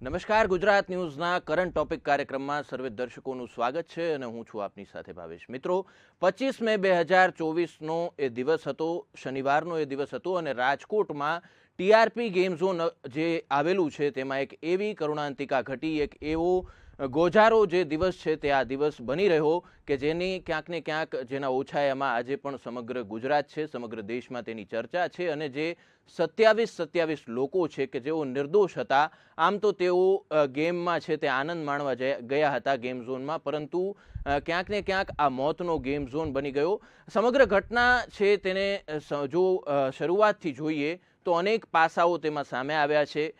નમસ્કાર, Gujarat ન્યૂઝના current topic કાર્યક્રમમાં સર્વે દર્શકોનું સ્વાગત છે અને હું છું આપની સાથે ભાવેશ મિત્રો. પચીસ મે બે હજાર ચોવીસનો એ દિવસ હતો, શનિવારનો એ દિવસ હતો અને રાજકોટમાં ટીઆરપી ગેમ ઝોન જે આવેલું છે તેમાં એક એવી કરુણાંતિકા ઘટી, એક એવો ગોજારો જે દિવસ છે તે આ દિવસ બની રહ્યો કે જેની ક્યાંક ને ક્યાંક જેના ઓછાયામાં આજે પણ સમગ્ર ગુજરાત છે, સમગ્ર દેશમાં તેની ચર્ચા છે અને જે સત્યાવીસ સત્યાવીસ લોકો છે કે જેઓ નિર્દોષ હતા, આમ તો તેઓ ગેમમાં છે તે આનંદ માણવા ગયા હતા ગેમ ઝોનમાં, પરંતુ ક્યાંક ને ક્યાંક આ મોતનો ગેમ ઝોન બની ગયો. સમગ્ર ઘટના છે તેને જો શરૂઆતથી જોઈએ તો અનેક પાસાઓ તેમાં સામે આવ્યા છે.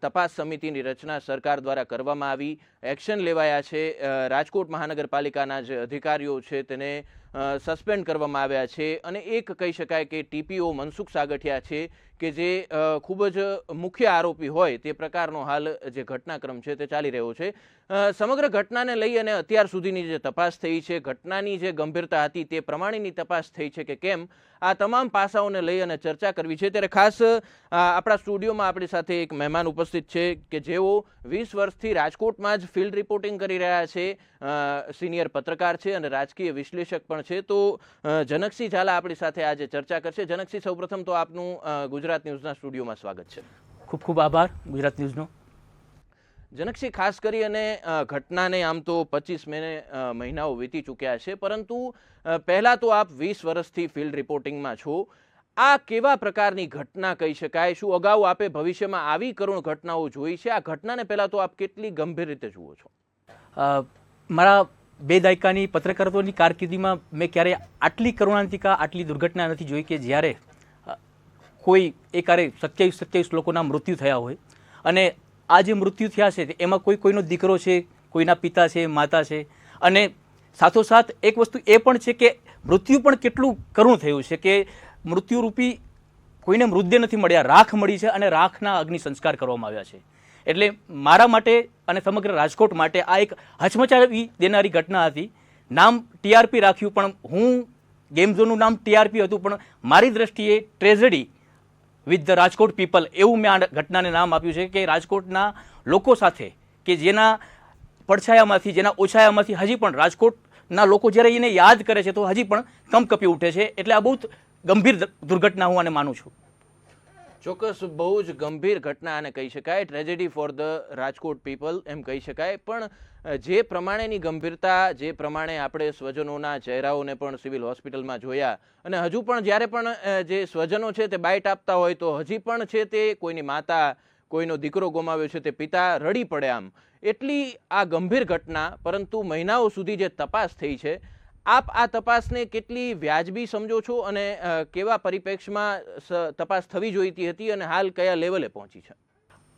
તપાસ સમિતિની રચના સરકાર દ્વારા કરવામાં આવી. એક્શન લેવાયા છે. રાજકોટ મહાનગરપાલિકાના જે અધિકારીઓ છે તેને સસ્પેન્ડ કરવામાં આવ્યા છે અને એક કહી શકાય કે ટીપીઓ મનસુખ સાગઠિયા છે કે જે ખૂબ જ મુખ્ય આરોપી હોય તે પ્રકારનો હાલ જે ઘટનાક્રમ છે તે ચાલી રહ્યો છે. સમગ્ર ઘટનાને લઈ અને અત્યાર સુધીની જે તપાસ થઈ છે, ઘટનાની જે ગંભીરતા હતી તે પ્રમાણેની તપાસ થઈ છે કે કેમ, આ તમામ પાસાઓને લઈ અને ચર્ચા કરવી છે. ત્યારે ખાસ આપણા સ્ટુડિયોમાં આપણી સાથે એક મહેમાન ઉપસ્થિત છે કે જેઓ વીસ વર્ષથી રાજકોટમાં જ ફિલ્ડ રિપોર્ટિંગ કરી રહ્યા છે. સિનિયર પત્રકાર છે અને રાજકીય વિશ્લેષક પણ છે. તો જનકસિંહ ઝાલા આપણી સાથે આજે ચર્ચા કરશે. જનકસિંહ સૌપ્રથમ તો આપનું ગુજરાત ન્યૂઝના સ્ટુડિયોમાં સ્વાગત છે. ખૂબ ખૂબ આભાર ગુજરાત ન્યૂઝનો. જનકસિંહ ખાસ કરી અને ઘટનાને આમ તો પચીસ મેને મહિનાઓ વીતી ચૂક્યા છે. પરંતુ પહેલાં તો આપ વીસ વર્ષથી ફિલ્ડ રિપોર્ટિંગમાં છો. આ કેવા પ્રકારની ઘટના કહી શકાય? શું અગાઉ આપે ભવિષ્યમાં આવી કરુણ ઘટનાઓ જોઈ છે? આ ઘટનાને પહેલાં તો આપ કેટલી ગંભીર રીતે જુઓ છો? મારા બે દાયકાની પત્રકારત્વની કારકિર્દીમાં મેં ક્યારેય આટલી કરુણાંતિકા, આટલી દુર્ઘટના નથી જોઈ કે જ્યારે કોઈ કોઈ એકારે સત્યાવીસ સત્યાવીસ લોકોના મૃત્યુ થયા હોય. અને આ જે મૃત્યુ થયા છે, એમાં કોઈ કોઈનો દીકરો છે, કોઈના પિતા છે, માતા છે. અને સાથોસાથ એક વસ્તુ એ પણ છે કે મૃત્યુ પણ કેટલું કરુણ થયું છે કે મૃત્યુરૂપી કોઈને મૃતદેહ નથી મળ્યા. રાખ મળી છે અને રાખના અગ્નિ સંસ્કાર કરવામાં આવ્યા છે. એટલે મારા માટે અને સમગ્ર રાજકોટ માટે આ એક હચમચાવી દેનારી ઘટના હતી. નામ ટીઆરપી રાખ્યું, પણ હું ગેમ નામ ટીઆરપી હતું, પણ મારી દ્રષ્ટિએ tragedy with the Rajkot people એવું મેં આ ઘટનાને નામ આપ્યું છે કે રાજકોટના લોકો સાથે, કે જેના પડછાયામાંથી, જેના ઓછાયામાંથી હજી પણ રાજકોટના લોકો જ્યારે એને યાદ કરે છે, તો હજી પણ કંપકપી ઉઠે છે. એટલે આ બહુ ગંભીર દુર્ઘટના હું આને માનું છું. ચોક્કસ બહુ જ ગંભીર ઘટના આને કહી શકાય. Tragedy for the Rajkot people એમ કહી શકાય. પણ જે પ્રમાણેની ગંભીરતા, જે પ્રમાણે આપણે સ્વજનોના ચહેરાઓને પણ સિવિલ હોસ્પિટલમાં જોયા અને હજુ પણ જ્યારે પણ જે સ્વજનો છે તે બાઇટ આપતા હોય તો હજી પણ છે તે કોઈની માતા, કોઈનો દીકરો ગુમાવ્યો છે તે પિતા રડી પડે આમ. એટલી આ ગંભીર ઘટના, પરંતુ મહિનાઓ સુધી જે તપાસ થઈ છે આપ આ તપાસને કેટલી વ્યાજબી સમજો છો અને કેવા પરિપ્રેક્ષમાં તપાસ થવી જોઈતી હતી અને હાલ કયા લેવલે પહોંચી છે?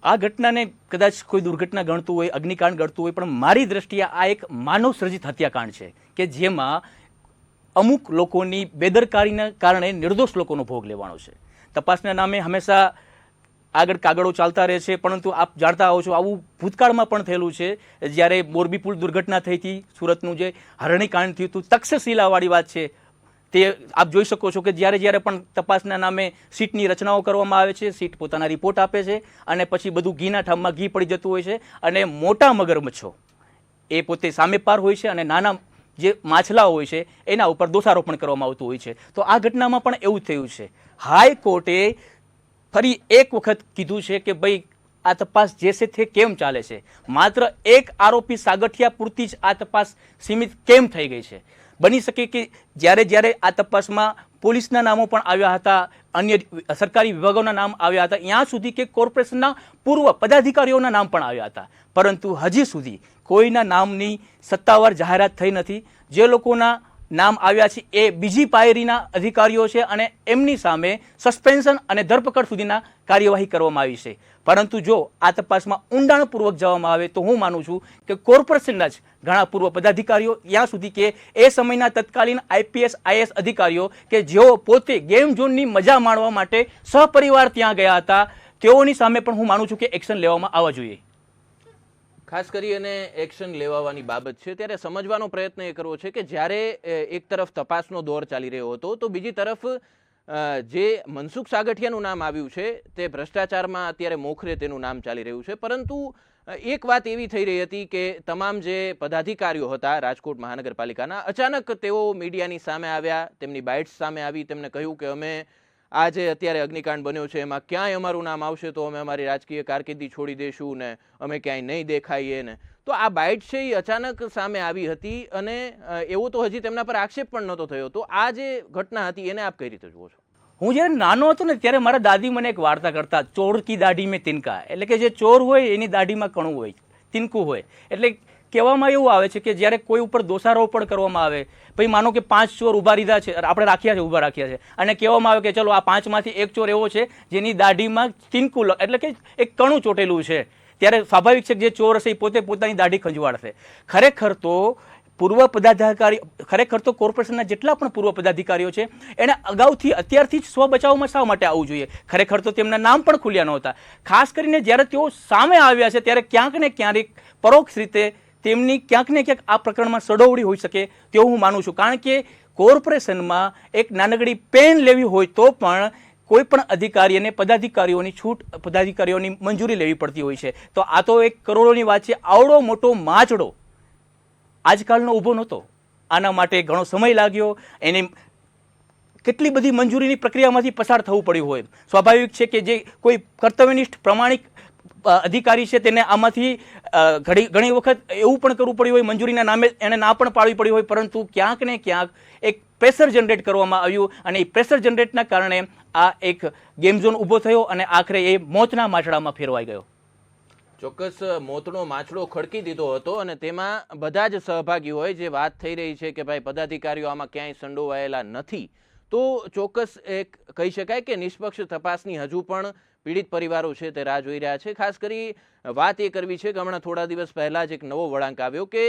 આ ઘટનાને કદાચ કોઈ દુર્ઘટના ગણતું હોય, અગ્નિકાંડ ગણતું હોય, પણ મારી દ્રષ્ટિએ આ એક માનવ સર્જિત હત્યાકાંડ છે કે જેમાં અમુક લોકોની બેદરકારીના કારણે નિર્દોષ લોકોનો ભોગ લેવાનો છે. તપાસના નામે હંમેશા આગળ કાગળો ચાલતા રહે છે, પરંતુ આપ જાણતા હો છો, આવું ભૂતકાળમાં પણ થયેલું છે, જ્યારે મોરબી પુલ દુર્ઘટના થઈ હતી, સુરતનું જે હરણીકાંડ થયું હતું, તક્ષશિલાવાળી વાત છે. તે આપ જોઈ શકો છો કે જ્યારે જ્યારે પણ તપાસના નામે સીટની રચનાઓ કરવામાં આવે છે, સીટ પોતાના રિપોર્ટ આપે છે, અને પછી બધું ઘીના ઠામમાં ઘી પડી જતું હોય છે, અને મોટા મગરમચ્છો એ પોતે સામે પાર હોય છે, અને નાના જે માછલાઓ હોય છે, એના ઉપર દોષારોપણ કરવામાં આવતું હોય છે. તો આ ઘટનામાં પણ એવું થયું છે. હાઈકોર્ટે ફરી એક વખત કીધું છે કે ભાઈ, આ તપાસ જે છે તે કેમ ચાલે છે? માત્ર એક આરોપી સાગઠિયા પૂરતી જ આ તપાસ સીમિત કેમ થઈ ગઈ છે? બની શકે કે જ્યારે જ્યારે આ તપાસમાં પોલીસના નામો પણ આવ્યા હતા, અન્ય સરકારી વિભાગોના નામ આવ્યા હતા ત્યાં સુધી કે કોર્પોરેશનના પૂર્વ પદાધિકારીઓના નામ પણ આવ્યા હતા. પરંતુ હજી સુધી કોઈના નામની સત્તાવાર જાહેરાત થઈ નથી. જે લોકોના નામ આવ્યા છે એ બીજી પાયરીના અધિકારીઓ છે અને એમની સામે સસ્પેન્શન અને ધરપકડ સુધીના કાર્યવાહી કરવામાં આવી છે. પરંતુ જો આ તપાસમાં ઊંડાણપૂર્વક જવામાં આવે તો હું માનું છું કે કોર્પોરેશનના જ ઘણા પૂર્વ પદાધિકારીઓ ત્યાં સુધી કે એ સમયના તત્કાલીન આઈપીએસ, આઈએસ અધિકારીઓ કે જેઓ પોતે ગેમ ઝોનની મજા માણવા માટે સહપરિવાર ત્યાં ગયા હતા, તેઓની સામે પણ હું માનું છું કે એક્શન લેવામાં આવવા જોઈએ. ખાસ કરી અને એક્શન લેવાવાની બાબત છે, ત્યારે સમજવાનો પ્રયત્ન એ કરવો છે કે જ્યારે એક તરફ તપાસનો દોર ચાલી રહ્યો હતો, તો બીજી તરફ જે મનસુખ સાગઠિયાનું નામ આવ્યું છે, તે ભ્રષ્ટાચારમાં અત્યારે મોખરે તેનું નામ ચાલી રહ્યું છે. પરંતુ એક વાત એવી થઈ રહી હતી કે તમામ જે પદાધિકારીઓ હતા રાજકોટ મહાનગરપાલિકાના, અચાનક તેઓ મીડિયાની સામે આવ્યા, તેમની બાઇટ્સ સામે આવી, તેમને કહ્યું કે અમે આ જે અત્યારે અગ્નિકાંડ બન્યો છે, એમાં ક્યાંય અમારું નામ આવશે તો અમે અમારી રાજકીય કારકિર્દી છોડી દઈશું ને અમે ક્યાંય નહીં દેખાઈએ ને. તો આ બાઇટ છે એ અચાનક સામે આવી હતી અને એવું તો હજી તેમના પર આક્ષેપ પણ નહોતો થયો. તો આ જે ઘટના હતી એને આપ કઈ રીતે જુઓ છો? હું જ્યારે નાનો હતો ને ત્યારે મારા દાદી મને એક વાર્તા કરતા, ચોર કી દાઢી મેં તિનકા. એટલે કે જે ચોર હોય એની દાઢીમાં કણું હોય, તિનકું હોય. એટલે કહેવામાં એવું આવે છે કે જ્યારે કોઈ ઉપર દોષારોપણ કરવામાં આવે ભાઈ માનો કે પાંચ ચોર ઊભા રીધા છે, આપણે રાખ્યા છે, ઊભા રાખ્યા છે, અને કહેવામાં આવે કે ચલો આ પાંચમાંથી એક ચોર એવો છે જેની દાઢીમાં ચિંકુ એટલે કે એક કણું ચોટેલું છે. ત્યારે સ્વાભાવિક છે કે જે ચોર હશે એ પોતે પોતાની દાઢી ખંજવાડશે. ખરેખર તો પૂર્વ પદાધિકારી, ખરેખર તો કોર્પોરેશનના જેટલા પણ પૂર્વ પદાધિકારીઓ છે, એને અગાઉથી અત્યારથી જ સ્વ બચાવમાં શા માટે આવવું જોઈએ? ખરેખર તો તેમના નામ પણ ખુલ્યા નહોતા. ખાસ કરીને જ્યારે તેઓ સામે આવ્યા છે, ત્યારે ક્યાંક ને ક્યારેક પરોક્ષ રીતે તેમની ક્યાંક ને ક્યાંક આ પ્રકરણમાં સડોવડી હોઈ શકે તેવું હું માનું છું. કારણ કે કોર્પોરેશનમાં એક નાનકડી પેન લેવી હોય તો પણ કોઈ પણ અધિકારી અને પદાધિકારીઓની છૂટ, પદાધિકારીઓની મંજૂરી લેવી પડતી હોય છે. તો આ તો એક કરોડોની વાત છે. આવડો મોટો માચડો આજકાલનો ઊભો નહોતો. આના માટે ઘણો સમય લાગ્યો. એને કેટલી બધી મંજૂરીની પ્રક્રિયામાંથી પસાર થવું પડ્યું હોય. સ્વાભાવિક છે કે જે કોઈ કર્તવ્યનિષ્ઠ, પ્રમાણિક અધિકારી છે તેને આમાંથી ઘણી ઘણી વખત એવું પણ કરવું પડ્યું હોય, મંજૂરીના નામે એને ના પણ પાડવી પડી હોય, પરંતુ ક્યાંક ને ક્યાંક એક પ્રેશર જનરેટ કરવામાં આવ્યું અને એ પ્રેશર જનરેટના કારણે આ એક ગેમ ઝોન ઊભો થયો અને આખરે એ મોતના માછડામાં ફેરવાઈ ગયો. ચોક્કસ મોતનો માછડો ખડકી દીધો હતો અને તેમાં બધા જ સહભાગી હોય જે વાત થઈ રહી છે કે ભાઈ પદાધિકારીઓ આમાં ક્યાંય સંડોવાયેલા નથી. તો ચોક્કસ એક કહી શકાય કે નિષ્પક્ષ તપાસની હજુ પણ પીડિત પરિવારો છે તે રાહ જોઈ રહ્યા છે. ખાસ કરી વાત એ કરવી છે કે હમણાં થોડા દિવસ પહેલા જ એક નવો વળાંક આવ્યો કે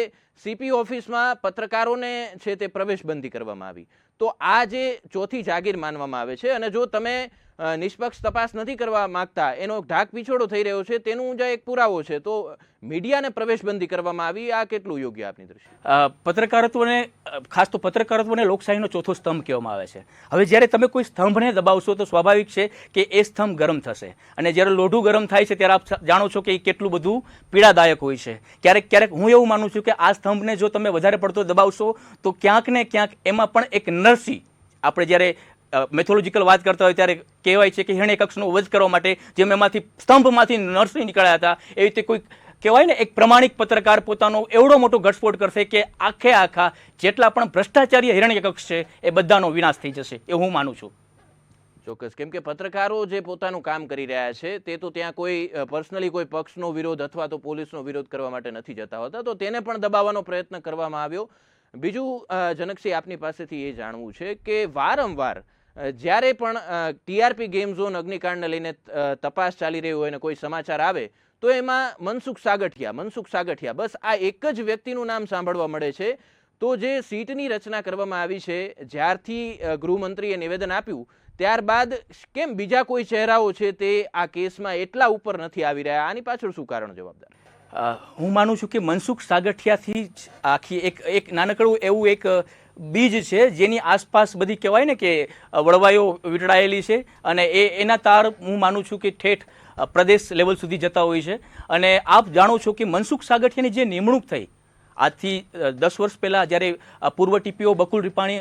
સીપી ઓફિસમાં પત્રકારોને છે તે પ્રવેશબંધી કરવામાં આવી. તો આ જે ચોથી જાગીર માનવામાં આવે છે અને જો તમે નિષ્પક્ષ તપાસ નથી કરવા માંગતા. એનો ઢાક પીછોડો થઈ રહ્યો છે. તેનું જે એક પુરાવો છે. તો મીડિયાને પ્રવેશબંધી કરવામાં આવી. આ કેટલું યોગ્ય આપની દ્રષ્ટિએ? પત્રકારત્વને ખાસ તો પત્રકારત્વને લોકશાહીનો ચોથો સ્તંભ કહેવામાં આવે છે. હવે જ્યારે તમે કોઈ સ્તંભને દબાવશો, તો સ્વાભાવિક છે કે એ સ્તંભ ગરમ થશે. અને જ્યારે લોઢું ગરમ થાય છે, ત્યારે આપ જાણો છો કે એ કેટલું બધું પીડાદાયક હોય છે. ક્યારેક ક્યારેક હું એવું માનું છું કે આ સ્તંભને જો તમે વધારે પડતો દબાવશો, તો ક્યાંક ને ક્યાંક એમાં પણ એક નરસી આપણે જ્યારે મેથોલોજીકલ વાત કરતા હોય ત્યારે કહેવાય છે કે હિરણ્યકક્ષનો વધ કરવા માટે જેમ એમાંથી સ્તંભમાંથી નર્સરી નીકળ્યા હતા, એવી રીતે કોઈ કહેવાય ને એક પ્રમાણિક પત્રકાર પોતાનો એવડો મોટો ઘટસ્ફોટ કરશે કે આખે આખા જેટલા પણ ભ્રષ્ટાચારી હિરણ્યકક્ષ છે, એ બધાનો વિનાશ થઈ જશે, એ હું માનું છું. ચોક્કસ. કેમ કે પત્રકારો જે પોતાનું કામ કરી રહ્યા છે, તે તો ત્યાં કોઈ પર્સનલી કોઈ પક્ષનો વિરોધ અથવા તો પોલીસનો વિરોધ કરવા માટે નથી જતા હોતા, તો તેને પણ દબાવવાનો પ્રયત્ન કરવામાં આવ્યો. બીજું જનકસિંહ આપની પાસેથી એ જાણવું છે કે વારંવાર જ્યારે પણ ટીઆરપી ગેમ ઝોન અગ્નિકાંડને લઈને તપાસ ચાલી રહી હોય અને કોઈ સમાચાર આવે, તો એમાં મનસુખ સાગઠિયા મનસુખ સાગઠિયા, બસ આ એક જ વ્યક્તિનું નામ સાંભળવા મળે છે. તો જે સીટની રચના કરવામાં આવી છે, જ્યારથી ગૃહમંત્રીએ નિવેદન આપ્યું, ત્યારબાદ કેમ બીજા કોઈ ચહેરાઓ છે તે આ કેસમાં એટલા ઉપર નથી આવી રહ્યા? આની પાછળ શું કારણ જવાબદાર? હું માનું છું કે મનસુખ સાગઠિયાથી જ આખી એક એક નાનકડું એવું એક બીજ છે, જેની આસપાસ બધી કહેવાય ને કે વળવાઈઓ વીંટળાયેલી છે અને એ, એના તાર હું માનું છું કે ઠેઠ પ્રદેશ લેવલ સુધી જતા હોય છે. અને આપ જાણો છો કે મનસુખ સાગઠિયાની જે નિમણૂક થઈ આજથી દસ વર્ષ પહેલાં જ્યારે પૂર્વ ટીપીઓ બકુલ રૂપાણી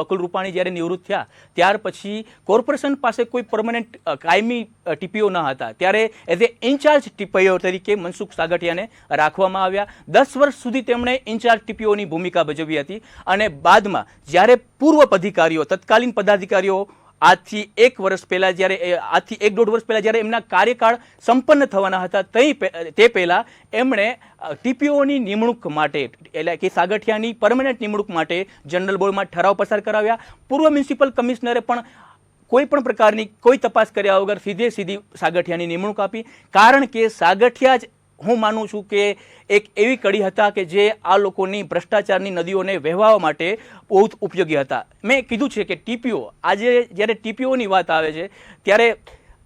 બકુલ રૂપાણી જ્યારે નિવૃત્ત થયા, ત્યાર પછી કોર્પોરેશન પાસે કોઈ પરમનન્ટ કાયમી ટીપીઓ ન હતા. ત્યારે એઝ એ ઇન્ચાર્જ ટીપીઓ તરીકે મનસુખ સાગઠિયાને રાખવામાં આવ્યા. દસ વર્ષ સુધી તેમણે ઇન્ચાર્જ ટીપીઓની ભૂમિકા ભજવી હતી. અને બાદમાં જ્યારે પૂર્વ અધિકારીઓ, તત્કાલીન પદાધિકારીઓ આજથી એક વર્ષ પહેલાં જ્યારે આજથી એક દોઢ વર્ષ પહેલાં જ્યારે એમના કાર્યકાળ સંપન્ન થવાના હતા, તઈ તે પહેલાં એમણે ટીપીઓની નિમણૂક માટે, એટલે કે સાગઠિયાની પરમનન્ટ નિમણૂક માટે જનરલ બોર્ડમાં ઠરાવ પસાર કરાવ્યા. પૂર્વ મ્યુનિસિપલ કમિશનરે પણ કોઈ પણ પ્રકારની કોઈ તપાસ કર્યા વગર સીધે સીધી સાગઠિયાની નિમણૂક આપી. કારણ કે સાગઠિયા જ હું માનું છું કે એક એવી કડી હતા કે જે આ લોકોની ભ્રષ્ટાચારની નદીઓને વહેવા માટે બહુ જ ઉપયોગી હતા. મેં કીધું છે કે ટીપીઓ, આજે જ્યારે ટીપીઓની વાત આવે છે, ત્યારે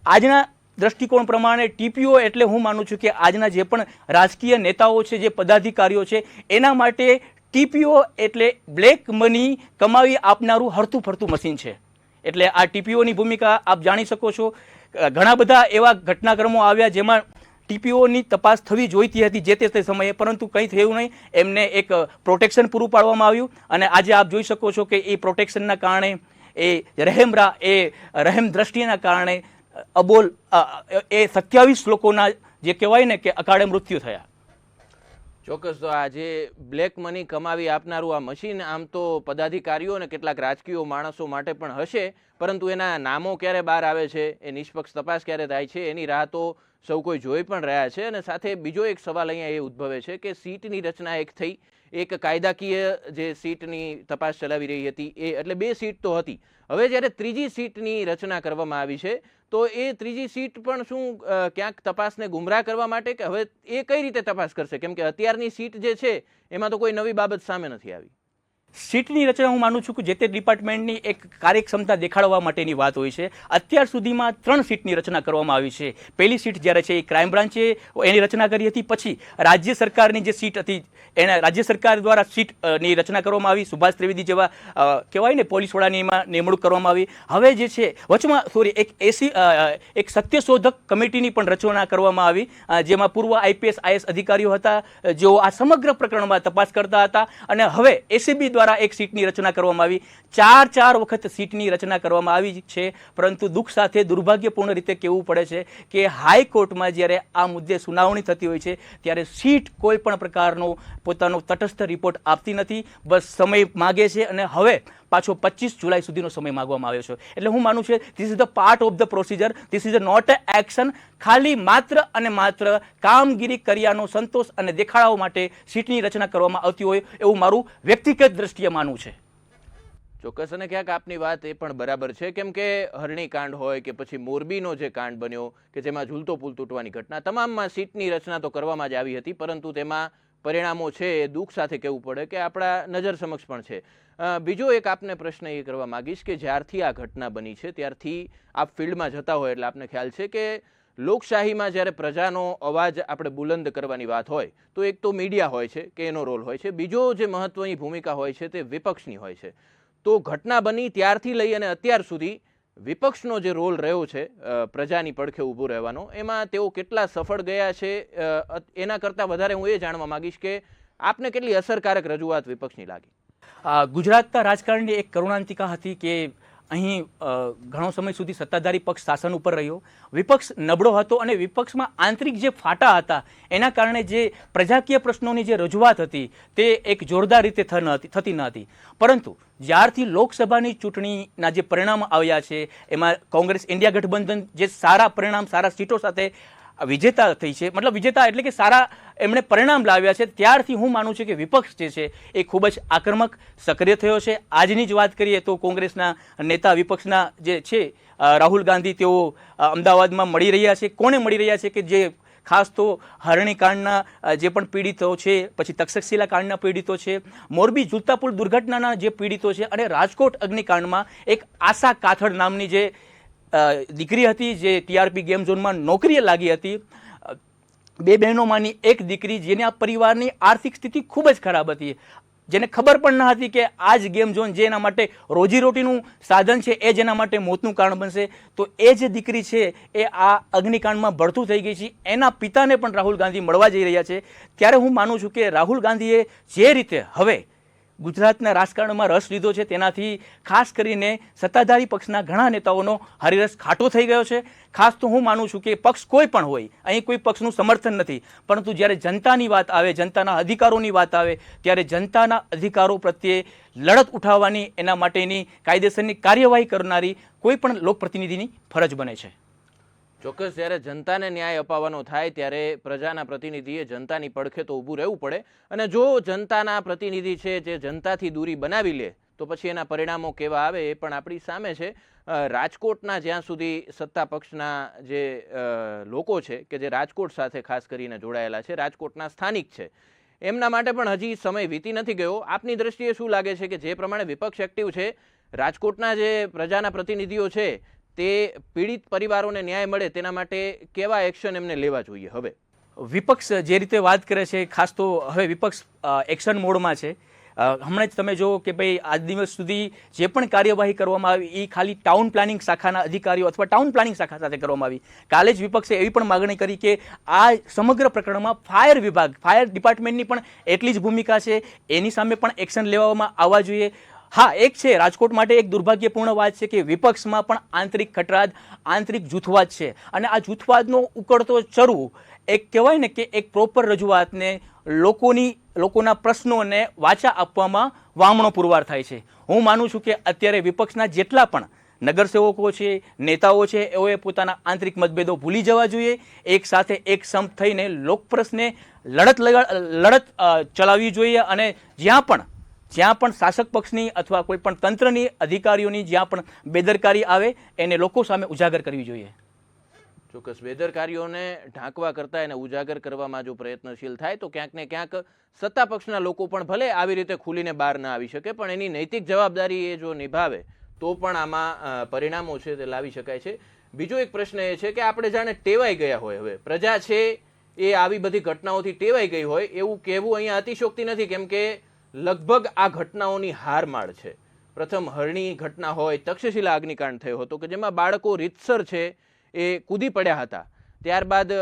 આજના દ્રષ્ટિકોણ પ્રમાણે ટીપીઓ એટલે હું માનું છું કે આજના જે પણ રાજકીય નેતાઓ છે, જે પદાધિકારીઓ છે, એના માટે ટીપીઓ એટલે બ્લેક મની કમાવી આપનારું હરતું ફરતું મશીન છે. એટલે આ ટીપીઓની ભૂમિકા આપ જાણી શકો છો. ઘણા બધા એવા ઘટનાક્રમો આવ્યા જેમાં ટીપીઓની તપાસ થવી જોઈતી હતી જે તે સમયે, પરંતુ કંઈ થયું નહીં. એમને એક પ્રોટેક્શન પૂરું પાડવામાં આવ્યું. અને આજે આપ જોઈ શકો છો કે એ પ્રોટેક્શનના કારણે, એ રહેમરા, એ રહેમ દ્રષ્ટિના કારણે અબોલ એ સત્યાવીસ લોકોના જે કહેવાય ને કે અકાળે મૃત્યુ થયા. ચોક્કસ, તો આ જે બ્લેક મની કમાવી આપનારું આ મશીન આમ તો પદાધિકારીઓ અને કેટલાક રાજકીય માણસો માટે પણ હશે, પરંતુ એના નામો ક્યારે બહાર આવે છે, એ નિષ્પક્ષ તપાસ ક્યારે થાય છે, એની રાહ તો સૌ કોઈ જોઈ પણ રહ્યા છે અને સાથે બીજો એક સવાલ અહીંયા એ ઉદ્ભવે છે કે સીટની રચના એક થઈ. એક કાયદાકીય જે સીટની તપાસ ચલાવી રહી હતી, એ એટલે બે સીટ તો હતી. હવે જ્યારે ત્રીજી સીટની રચના કરવામાં આવી છે, તો એ ત્રીજી સીટ પણ શું ક્યાંક તપાસને ગુમરાહ કરવા માટે કે હવે એ કઈ રીતે તપાસ કરશે? કેમ કે અત્યારની સીટ જે છે, એમાં તો કોઈ નવી બાબત સામે નથી આવી. સીટની રચના હું માનું છું કે જે તે ડિપાર્ટમેન્ટની એક કાર્યક્ષમતા દેખાડવા માટેની વાત હોય છે. અત્યાર સુધીમાં ત્રણ સીટની રચના કરવામાં આવી છે. પહેલી સીટ જ્યારે છે એ ક્રાઇમ બ્રાન્ચે એની રચના કરી હતી. પછી રાજ્ય સરકારની જે સીટ હતી, એના રાજ્ય સરકાર દ્વારા સીટની રચના કરવામાં આવી. સુભાષ ત્રિવેદી જેવા કહેવાય ને, પોલીસ વડાની એમાં નિમણૂક કરવામાં આવી. હવે જે છે, વચમાં સોરી એક એસી એક સત્યશોધક કમિટીની પણ રચના કરવામાં આવી જેમાં પૂર્વ આઈપીએસ, આઈએસ અધિકારીઓ હતા, જેઓ આ સમગ્ર પ્રકરણમાં તપાસ કરતા હતા. અને હવે એસીબી દ્વારા એક સીટની રચના કરવામાં આવી. ચાર ચાર વખત સીટની રચના કરવામાં આવી છે. પરંતુ દુઃખ સાથે, દુર્ભાગ્યપૂર્ણ રીતે કહેવું પડે છે કે હાઈકોર્ટમાં જ્યારે આ મુદ્દે સુનાવણી થતી હોય છે, ત્યારે સીટ કોઈ પણ પ્રકારનો પોતાનો તટસ્થ રિપોર્ટ આપતી નથી. બસ સમય માગે છે અને હવે પાછો પચીસ જુલાઈ સુધીનો સમય માંગવામાં આવ્યો છે. એટલે હું માનું છું this is the part of the procedure this is not a action ખાલી માત્ર અને માત્ર કામગીરી કર્યાનો સંતોષ અને દેખાડાઓ માટે સીટની રચના કરવામાં આવતી હોય એવું મારું વ્યક્તિગત દ્રષ્ટિએ માનવું છે. ચોક્કસ અને ક્યાંક આપની વાત એ પણ બરાબર છે. કેમ કે હરણી કાંડ હોય કે પછી મોરબીનો જે કાંડ બન્યો કે જેમાં ઝૂલતો પુલ તૂટવાની ઘટના, તમામમાં સીટની રચના તો કરવામાં જ આવી હતી, પરંતુ તેમાં પરિણામો છે એ દુઃખ સાથે કહેવું પડે કે આપણા નજર સમક્ષ પણ છે. બીજો એક આપને પ્રશ્ન એ કરવા માંગીશ કે જ્યારથી આ ઘટના બની છે, ત્યારથી આપ ફિલ્ડમાં જતા હોય એટલે આપને ખ્યાલ છે કે લોકશાહીમાં જ્યારે પ્રજાનો અવાજ આપણે બુલંદ કરવાની વાત હોય, તો એક તો મીડિયા હોય છે કે એનો રોલ હોય છે. બીજો જે મહત્વની ભૂમિકા હોય છે તે વિપક્ષની હોય છે. તો ઘટના બની ત્યારથી લઈ અને અત્યાર સુધી વિપક્ષનો જે રોલ રહ્યો છે પ્રજાની પડખે ઊભું રહેવાનો, એમાં તેઓ કેટલા સફળ ગયા છે એના કરતાં વધારે હું એ જાણવા માંગીશ કે આપને કેટલી અસરકારક રજૂઆત વિપક્ષની લાગી? ગુજરાતના રાજકારણની એક કરુણાંતિકા હતી કે અહીં ઘણો સમય સુધી સત્તાધારી પક્ષ શાસન ઉપર રહ્યો. વિપક્ષ નબળો હતો અને વિપક્ષમાં આંતરિક જે ફાટા હતા, એના કારણે જે પ્રજાકીય પ્રશ્નોની જે રજૂઆત હતી, તે એક જોરદાર રીતે થતી ન હતી. પરંતુ જ્યારથી લોકસભાની ચૂંટણીના જે પરિણામ આવ્યા છે, એમાં કોંગ્રેસ, ઇન્ડિયા ગઠબંધન જે સારા પરિણામ, સારા સીટો સાથે વિજેતા થઈ છે. મતલબ વિજેતા એટલે કે સારા એમણે પરિણામ લાવ્યા છે. ત્યારથી હું માનું છું કે વિપક્ષ જે છે એ ખૂબ જ આક્રમક સક્રિય થયો છે. આજની જ વાત કરીએ તો કોંગ્રેસના નેતા વિપક્ષના જે છે રાહુલ ગાંધી તેઓ અમદાવાદમાં મળી રહ્યા છે. કોને મળી રહ્યા છે કે જે ખાસ તો હરણીકાંડના જે પણ પીડિતો છે, પછી તક્ષશિલા કાંડના પીડિતો છે, મોરબી જૂતાપુલ દુર્ઘટનાના જે પીડિતો છે અને રાજકોટ અગ્નિકાંડમાં એક આશા કાથડ નામની જે દીકરી હતી જે ટીઆરપી ગેમ ઝોનમાં નોકરીએ લાગી હતી. બે બહેનોમાંની એક દીકરી જેના પરિવારની આર્થિક સ્થિતિ ખૂબ જ ખરાબ હતી. જેને ખબર પણ ન હતી કે આ જ ગેમ ઝોન જે એના માટે રોજીરોટીનું સાધન છે, એ જ એના માટે મોતનું કારણ બનશે. તો એ જે દીકરી છે, એ આ અગ્નિકાંડમાં ભળતું થઈ ગઈ છે. એના પિતાને પણ રાહુલ ગાંધી મળવા જઈ રહ્યા છે. ત્યારે હું માનું છું કે રાહુલ ગાંધીએ જે રીતે હવે ગુજરાતના રાજકારણમાં રસ લીધો છે. તેનાથી ખાસ કરીને સત્તાધારી પક્ષના ઘણા નેતાઓનો હરિરસ ખાટો થઈ ગયો છે. ખાસ તો હું માનું છું કે પક્ષ કોઈ પણ હોય, અહીં કોઈ પક્ષનું સમર્થન નથી. પરંતુ જ્યારે જનતાની વાત આવે, જનતાના અધિકારોની વાત આવે, ત્યારે જનતાના અધિકારો પ્રત્યે લડત ઉઠાવવાની એના માટેની કાયદેસરની કાર્યવાહી કરનારી કોઈ પણ લોકપ્રતિનિધિની ફરજ બને છે. ચોક્કસ, જ્યારે જનતાને ન્યાય અપાવવાનો થાય, ત્યારે પ્રજાના પ્રતિનિધિએ જનતાની પડખે તો ઊભું રહેવું પડે. અને જો જનતાના પ્રતિનિધિ છે જે જનતાથી દૂરી બનાવી લે, તો પછી એના પરિણામો કેવા આવે એ પણ આપણી સામે છે. રાજકોટના જ્યાં સુધી સત્તા પક્ષના જે લોકો છે કે જે રાજકોટ સાથે ખાસ કરીને જોડાયેલા છે, રાજકોટના સ્થાનિક છે, એમના માટે પણ હજી સમય વીતી નથી ગયો. આપની દ્રષ્ટિએ શું લાગે છે કે જે પ્રમાણે વિપક્ષ એક્ટિવ છે, રાજકોટના જે પ્રજાના પ્રતિનિધિઓ છે તે પીડિત પરિવારોને ન્યાય મળે તેના માટે કેવા એક્શન એમને લેવા જોઈએ હવે? વિપક્ષ જે રીતે વાત કરે છે, ખાસ તો હવે વિપક્ષ એક્શન મોડમાં છે. હમણાં જ તમે જો કે ભાઈ આજ દિવસ સુધી જે પણ કાર્યવાહી કરવામાં આવી એ ખાલી ટાઉન પ્લાનિંગ શાખાના અધિકારીઓ અથવા ટાઉન પ્લાનિંગ શાખા સાથે કરવામાં આવી. કાલે જ વિપક્ષે એવી પણ માગણી કરી કે આ સમગ્ર પ્રકરણમાં ફાયર વિભાગ ફાયર ડિપાર્ટમેન્ટની પણ એટલી જ ભૂમિકા છે. એની સામે પણ એક્શન લેવામાં આવવા જોઈએ. હા, એક છે, રાજકોટ માટે એક દુર્ભાગ્યપૂર્ણ વાત છે કે વિપક્ષમાં પણ આંતરિક ખટરાદ, આંતરિક જૂથવાદ છે. અને આ જૂથવાદનો ઉકળતો ચરવું એક કહેવાય ને કે એક પ્રોપર રજૂઆતને લોકોની, લોકોના પ્રશ્નોને વાચા આપવામાં વામણો પુરવાર થાય છે. હું માનું છું કે અત્યારે વિપક્ષના જેટલા પણ નગરસેવકો છે, નેતાઓ છે, એઓએ પોતાના આંતરિક મતભેદો ભૂલી જવા જોઈએ. એક સાથે એક સંપ થઈને લોકપ્રશ્ને લડત લડત ચલાવવી જોઈએ અને જ્યાં પણ જ્યાં પણ શાસક પક્ષની અથવા કોઈ પણ તંત્રની અધિકારીઓની જ્યાં પણ બેદરકારી આવે, એને લોકો સામે ઉજાગર કરવી જોઈએ. ચોક્કસ. બેદરકારીઓને ઢાંકવા કરતાં એને ઉજાગર કરવામાં જો પ્રયત્નશીલ થાય, તો ક્યાંક ને ક્યાંક સત્તા પક્ષના લોકો પણ ભલે આવી રીતે ખુલીને બહાર ના આવી શકે, પણ એની નૈતિક જવાબદારી એ જો નિભાવે, તો પણ આમાં પરિણામો છે તે લાવી શકાય છે. બીજો એક પ્રશ્ન એ છે કે આપણે જાણે ટેવાઈ ગયા હોય હવે. પ્રજા છે એ આવી બધી ઘટનાઓથી ટેવાઈ ગઈ હોય, એવું કહેવું અહીંયા અતિશોક્તિ નથી, કેમ કે લગભગ આ ઘટનાઓની હારમાળ છે. પ્રથમ હરણી ઘટના હોય, તક્ષશિલા અગ્નિકાંડ થયો હતો કે જેમાં બાળકો રીતસર છે એ કૂદી પડ્યા હતા. ત્યારબાદ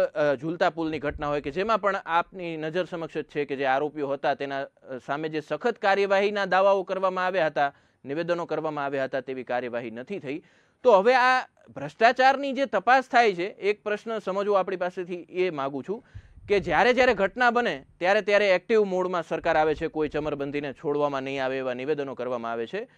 ઝૂલતા પુલની ઘટના હોય કે જેમાં પણ આપની નજર સમક્ષ જ છે કે જે આરોપીઓ હતા તેના સામે જે સખત કાર્યવાહીના દાવાઓ કરવામાં આવ્યા હતા, નિવેદનો કરવામાં આવ્યા હતા તેવી કાર્યવાહી નથી થઈ. તો હવે આ ભ્રષ્ટાચારની જે તપાસ થાય છે, એક પ્રશ્ન સમજવો આપણી પાસેથી એ માગું છું. કે જ્યારે જ્યારે ઘટના બને, ત્યારે ત્યારે એક્ટિવ મોડમાં સરકાર આવે છે, કોઈ ચમરબંધીને છોડવામાં નહીં આવે એવા નિવેદનો કરવામાં આવે છે.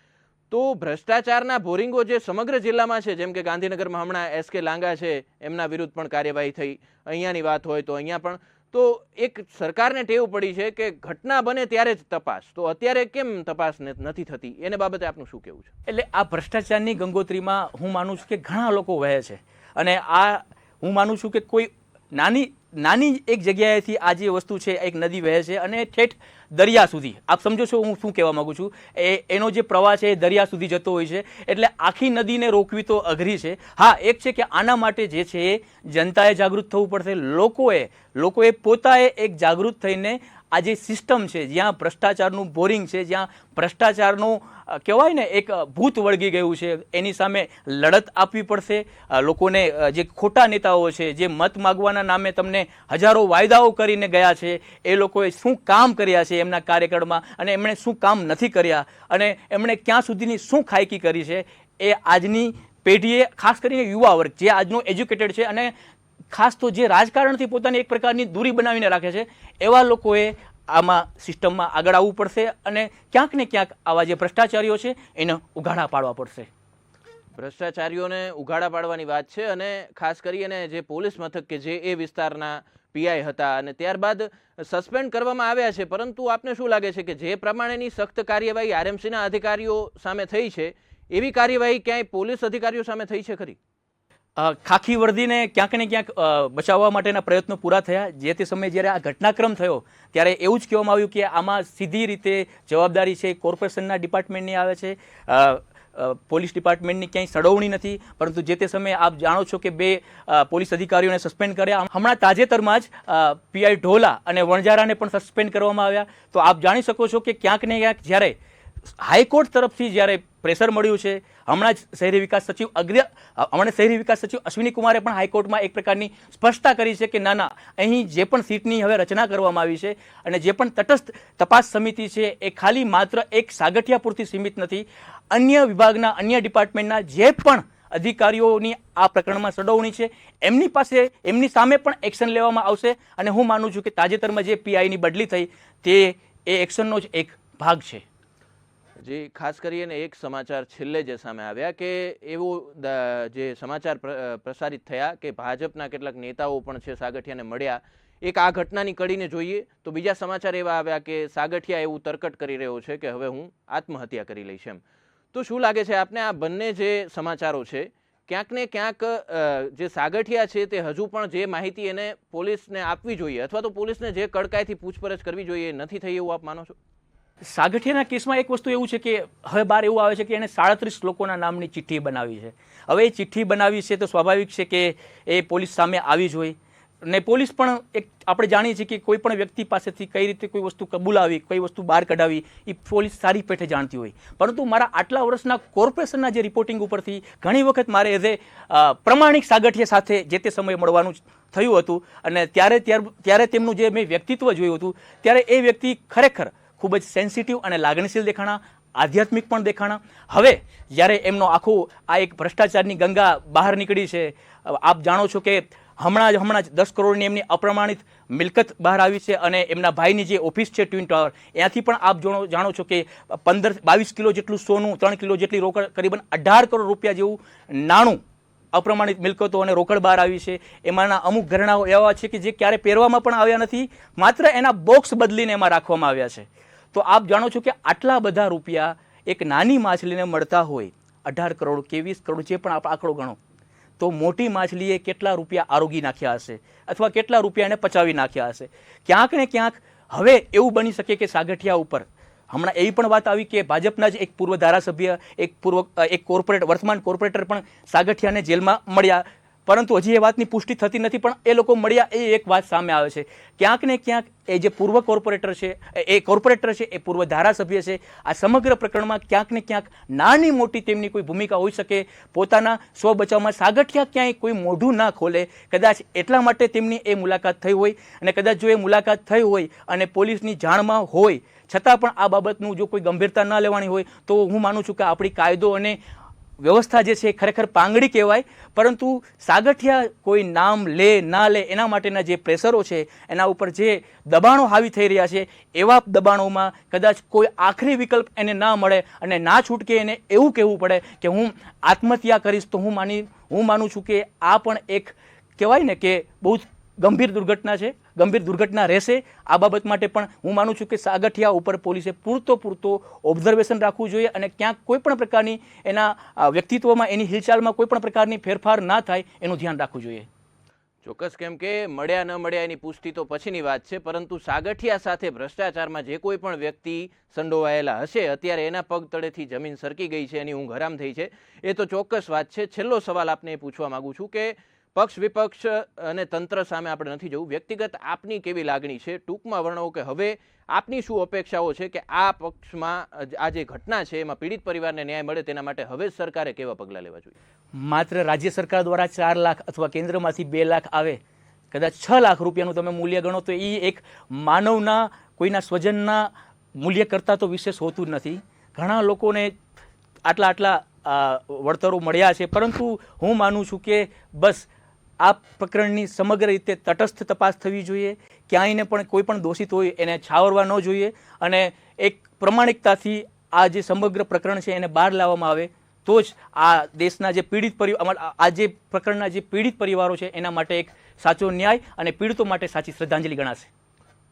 તો ભ્રષ્ટાચારના બોરિંગો જે સમગ્ર જિલ્લામાં છે, જેમ કે ગાંધીનગરમાં હમણાં એસ કે લાંગા છે, એમના વિરુદ્ધ પણ કાર્યવાહી થઈ, અહીંયાની વાત હોય તો અહીંયા પણ. તો એક સરકારને ટેવ પડી છે કે ઘટના બને ત્યારે જ તપાસ. તો અત્યારે કેમ તપાસ નથી થતી? એને બાબતે આપનું શું કહેવું છે? એટલે આ ભ્રષ્ટાચારની ગંગોત્રીમાં હું માનું છું કે ઘણા લોકો વહે છે. અને આ, હું માનું છું કે કોઈ નાની નાની એક જગ્યાએથી આ જે વસ્તુ છે એક નદી વહે છે અને ઠેઠ દરિયા સુધી. આપ સમજો છો હું શું કહેવા માંગુ છું? એ, એનો જે પ્રવાહ છે એ દરિયા સુધી જતો હોય છે. એટલે આખી નદીને રોકવી તો અઘરી છે. હા, એક છે કે આના માટે જે છે એ જનતાએ જાગૃત થવું પડશે. લોકોએ લોકોએ પોતાએ એક જાગૃત થઈને આ જે સિસ્ટમ છે, જ્યાં ભ્રષ્ટાચારનું બોરિંગ છે, જ્યાં ભ્રષ્ટાચારનું કહેવાય ને, એક ભૂત વળગી ગયું છે, એની સામે લડત આપવી પડશે. લોકોને જે ખોટા નેતાઓ છે, જે મત માગવાના નામે તમને હજારો વાયદાઓ કરીને ગયા છે, એ લોકોએ શું કામ કર્યા છે એમના કાર્યકાળમાં? અને એમણે શું કામ નથી કર્યા? અને એમણે ક્યાં સુધીની શું ખાયકી કરી છે? એ આજની પેઢીએ, ખાસ કરીને યુવા વર્ગ, જે આજનો એજ્યુકેટેડ છે અને ખાસ તો જે રાજકારણથી પોતાની એક પ્રકારની દૂરી બનાવીને રાખે છે, એવા લોકોએ આમાં સિસ્ટમમાં આગળ આવવું પડશે અને ક્યાંક ને ક્યાંક આવા જે ભ્રષ્ટાચારીઓ છે, એને ઉઘાડા પાડવા પડશે. ભ્રષ્ટાચારીઓને ઉઘાડા પાડવાની વાત છે અને ખાસ કરીને જે પોલીસ મથક કે જે એ વિસ્તારના પીઆઈ હતા અને ત્યારબાદ સસ્પેન્ડ કરવામાં આવ્યા છે, પરંતુ આપને શું લાગે છે કે જે પ્રમાણેની સખ્ત કાર્યવાહી આરએમસીના અધિકારીઓ સામે થઈ છે, એવી કાર્યવાહી ક્યાંય પોલીસ અધિકારીઓ સામે થઈ છે ખરી? ખાખી વર્દીને ક્યાંક ને ક્યાંક બચાવવા માટેના પ્રયત્નો પૂરા થયા. જે તે સમયે જ્યારે આ ઘટનાક્રમ થયો, ત્યારે એવું જ કહેવામાં આવ્યું કે આમાં સીધી રીતે જવાબદારી છે કોર્પોરેશનના ડિપાર્ટમેન્ટની આવે છે. પોલીસ ડિપાર્ટમેન્ટની ક્યાંય સડવણી નથી. પરંતુ જે તે સમયે આપ જાણો છો કે બે પોલીસ અધિકારીઓને સસ્પેન્ડ કર્યા. હમણાં તાજેતરમાં જ પીઆઈ ઢોલા અને વણજારાને પણ સસ્પેન્ડ કરવામાં આવ્યા. તો આપ જાણી શકો છો કે ક્યાંક ને ક્યાંક જ્યારે હાઈકોર્ટ તરફથી જ્યારે પ્રેશર મળ્યું છે હમણાં જ શહેરી વિકાસ સચિવ અગ્ર હમણાં શહેરી વિકાસ સચિવ અશ્વિની કુમારે પણ હાઈકોર્ટમાં એક પ્રકારની સ્પષ્ટતા કરી છે કે ના ના, અહીં જે પણ સીટની હવે રચના કરવામાં આવી છે અને જે પણ તટસ્થ તપાસ સમિતિ છે એ ખાલી માત્ર એક સાગઠિયા પૂરતી સીમિત નથી, અન્ય વિભાગના, અન્ય ડિપાર્ટમેન્ટના જે પણ અધિકારીઓની આ પ્રકરણમાં સડવણી છે, એમની પાસે, એમની સામે પણ એક્શન લેવામાં આવશે અને હું માનું છું કે તાજેતરમાં જે પીઆઈની બદલી થઈ તે એ એક્શનનો જ એક ભાગ છે. જે, ખાસ કરીને એક સમાચાર છેલ્લે જે સામે આવ્યા કે એવો જે સમાચાર પ્રસારિત થયા કે ભાજપના કેટલાક નેતાઓ પણ છે સાગઠિયાને મળ્યા. એક આ ઘટનાની કડીને જોઈએ તો બીજા સમાચાર એવા આવ્યા કે સાગઠિયા એવું તરકટ કરી રહ્યો છે કે હવે હું આત્મહત્યા કરી લઈશ એમ. તો શું લાગે છે આપને આ બંને જે સમાચારો છે, ક્યાંક ને ક્યાંક જે સાગઠિયા છે તે હજુ પણ જે માહિતી એને પોલીસને આપવી જોઈએ અથવા તો પોલીસને જે કડકાઈથી પૂછપરછ કરવી જોઈએ નથી થઈ એવું આપ માનો છો? સાગઠિયાના કેસમાં એક વસ્તુ એવું છે કે હવે બાર એવું આવે છે કે એણે સાડત્રીસ લોકોના નામની ચિઠ્ઠી બનાવી છે. હવે એ ચિઠ્ઠી બનાવી છે તો સ્વાભાવિક છે કે એ પોલીસ સામે આવી જ હોય. ને પોલીસ પણ એક આપણે જાણીએ છીએ કે કોઈ પણ વ્યક્તિ પાસેથી કઈ રીતે કોઈ વસ્તુ કબૂલાવી કઈ વસ્તુ બહાર કઢાવી, એ પોલીસ સારી પેઠે જાણતી હોય. પરંતુ મારા આટલા વર્ષના કોર્પોરેશનના જે રિપોર્ટિંગ ઉપરથી ઘણી વખત મારે એઝ એ પ્રમાણિક સાગઠિયા સાથે જે તે સમયે મળવાનું થયું હતું. અને ત્યારે ત્યાર, ત્યારે તેમનું જે મેં વ્યક્તિત્વ જોયું હતું, ત્યારે એ વ્યક્તિ ખરેખર ખૂબ જ સેન્સિટિવ અને લાગણીશીલ દેખાણા, આધ્યાત્મિક પણ દેખાણા. હવે, જ્યારે એમનો આખો આ એક ભ્રષ્ટાચારની ગંગા બહાર નીકળી છે, આપ જાણો છો કે હમણાં જ હમણાં જ દસ કરોડની એમની અપ્રમાણિત મિલકત બહાર આવી છે અને એમના ભાઈની જે ઓફિસ છે ટ્વિન ટાવર ત્યાંથી પણ આપ જાણો જાણો છો કે પંદર, બાવીસ કિલો જેટલું સોનું, ત્રણ કિલો જેટલી રોકડ, કરીબન અઢાર કરોડ રૂપિયા જેવું નાણું અપ્રમાણિત મિલકતો અને રોકડ બહાર આવી છે. એમાંના અમુક ઘરેણાઓ એવા છે કે જે ક્યારે પહેરવામાં પણ આવ્યા નથી. માત્ર એના બોક્સ બદલીને એમાં રાખવામાં આવ્યા છે. તો આપ જાણો છો કે આટલા બધા રૂપિયા એક નાની માછલીને મળતા હોય, અઢાર કરોડ, કે વીસ કરોડ, જે પણ આપ આંકડો ગણો, તો મોટી માછલીએ કેટલા રૂપિયા આરોગી નાખ્યા હશે? અથવા કેટલા રૂપિયા એને પચાવી નાખ્યા હશે? ક્યાંક ને ક્યાંક હવે એવું બની શકે કે સાગઠિયા ઉપર હમણાં એવી પણ વાત આવી કે ભાજપના જ એક પૂર્વ ધારાસભ્ય, એક પૂર્વ એક કોર્પોરેટ, વર્તમાન કોર્પોરેટર પણ સાગઠિયાને જેલમાં મળ્યા. પરંતુ હજી એ વાતની પુષ્ટિ થતી નથી, પણ એ લોકો મળ્યા એ એક વાત સામે આવે છે. ક્યાંક ને ક્યાંક એ જે પૂર્વ કોર્પોરેટર છે, એ કોર્પોરેટર છે, એ પૂર્વ ધારાસભ્ય છે, આ સમગ્ર પ્રકરણમાં ક્યાંક ને ક્યાંક નાની મોટી તેમની કોઈ ભૂમિકા હોઈ શકે, પોતાના સ્વ બચાવમાં સાગઠિયા ક્યાંય કોઈ મોઢું ના ખોલે, કદાચ એટલા માટે તેમની એ મુલાકાત થઈ હોય, અને કદાચ જો એ મુલાકાત થઈ હોય અને પોલીસની જાણમાં હોય, છતાં પણ આ બાબતનું જો કોઈ ગંભીરતા ન લેવાની હોય, તો હું માનું છું કે આપણી કાયદો અને વ્યવસ્થા જે છે ખરેખર પાંગડી કહેવાય, પરંતુ સાગઠિયા કોઈ નામ લે, ના લે, એના માટેના જે પ્રેશરો છે, એના ઉપર જે દબાણો હાવી થઈ રહ્યા છે, એવા દબાણોમાં કદાચ કોઈ આખરી વિકલ્પ એને ના મળે અને ના છૂટકે એને એવું કહેવું પડે કે હું આત્મહત્યા કરીશ તો હું માની, હું માનું છું કે આ પણ એક કહેવાય ને કે બહુ જ ગંભીર દુર્ઘટના છે. ગંભીર દુર્ઘટના રહેશે. આ બાબત માટે પણ હું માનું છું કે સાગઠિયા ઉપર પોલીસે પૂરતો પૂરતો ઓબ્ઝર્વેશન રાખવું જોઈએ અને ક્યાંક કોઈ પણ પ્રકારની એના વ્યક્તિત્વમાં એની હિલચાલમાં કોઈ પણ પ્રકારની ફેરફાર ના થાય એનું ધ્યાન રાખવું જોઈએ. ચોક્કસ કેમ કે મળ્યા ન મળ્યા એની પુષ્ટિ તો પછીની વાત છે, પરંતુ સાગઠિયા સાથે ભ્રષ્ટાચારમાં જે કોઈ પણ વ્યક્તિ સંડોવાયેલા હશે, અત્યારે એના પગ તળેથી જમીન સરકી ગઈ છે એની ઊંઘ હરામ થઈ છે. એ તો ચોક્કસ વાત છે. છેલ્લો સવાલ આપને એ પૂછવા માગું છું કે પક્ષ વિપક્ષ અને તંત્ર સામે આપણે નથી જવું. વ્યક્તિગત આપની કેવી લાગણી છે? ટૂંકમાં વર્ણવો કે હવે આપની શું અપેક્ષાઓ છે કે આ પક્ષમાં આ જે ઘટના છે એમાં પીડિત પરિવારને ન્યાય મળે તેના માટે હવે સરકારે કેવા પગલાં લેવા જોઈએ? માત્ર રાજ્ય સરકાર દ્વારા ચાર લાખ અથવા કેન્દ્રમાંથી બે લાખ આવે. કદાચ છ લાખ રૂપિયાનું તમે મૂલ્ય ગણો તો એ એક માનવના, કોઈના સ્વજનના મૂલ્ય કરતાં તો વિશેષ હોતું જ નથી. ઘણા લોકોને આટલા આટલા વળતરો મળ્યા છે. પરંતુ હું માનું છું કે બસ આ પ્રકરણની સમગ્ર રીતે તટસ્થ તપાસ થવી જોઈએ. ક્યાંયને પણ કોઈ પણ દોષિત હોય એને છાવરવા ન જોઈએ અને એક પ્રમાણિકતાથી આ જે સમગ્ર પ્રકરણ છે એને બહાર લાવવામાં આવે તો જ આ દેશના જે પીડિત પરિવાર આ જે પ્રકરણના જે પીડિત પરિવારો છે એના માટે એક સાચો ન્યાય અને પીડિતો માટે સાચી શ્રદ્ધાંજલિ ગણાશે.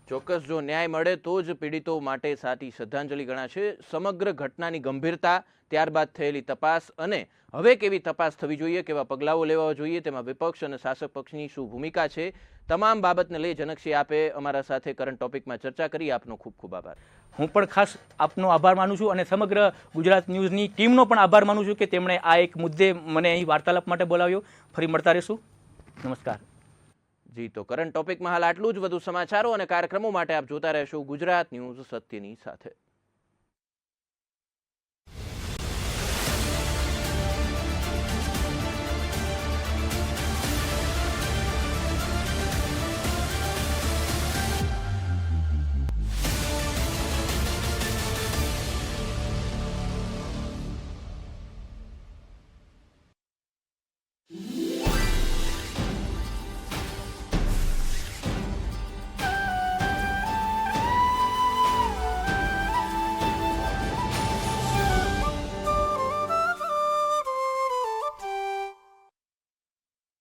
ચોક્કસ જો ન્યાય મળે તો જ પીડિતો માટે સાચી શ્રદ્ધાંજલિ ગણાશે. સમગ્ર ઘટનાની ગંભીરતા, ત્યારબાદ થયેલી તપાસ અને હવે કેવી તપાસ થવી જોઈએ, કેવા પગલાઓ લેવા જોઈએ, તેમાં વિપક્ષ અને શાસક પક્ષની શું ભૂમિકા છે, તમામ બાબતને લઈ જનકસિંહ આપે અમારા સાથે કરંટ ટોપિકમાં ચર્ચા કરી. આપનો ખૂબ ખૂબ આભાર. હું પણ ખાસ આપનો આભાર માનું છું અને સમગ્ર ગુજરાત ન્યૂઝની ટીમનો પણ આભાર માનું છું કે તેમણે આ એક મુદ્દે મને અહીં વાર્તાલાપ માટે બોલાવ્યો. ફરી મળતા રહીશું. નમસ્કાર. જી, તો કરંટ ટોપિકમાં હાલ આટલું જ. વધુ સમાચારો અને કાર્યક્રમો માટે આપ જોતા રહેશો ગુજરાત ન્યૂઝ સત્યની સાથે.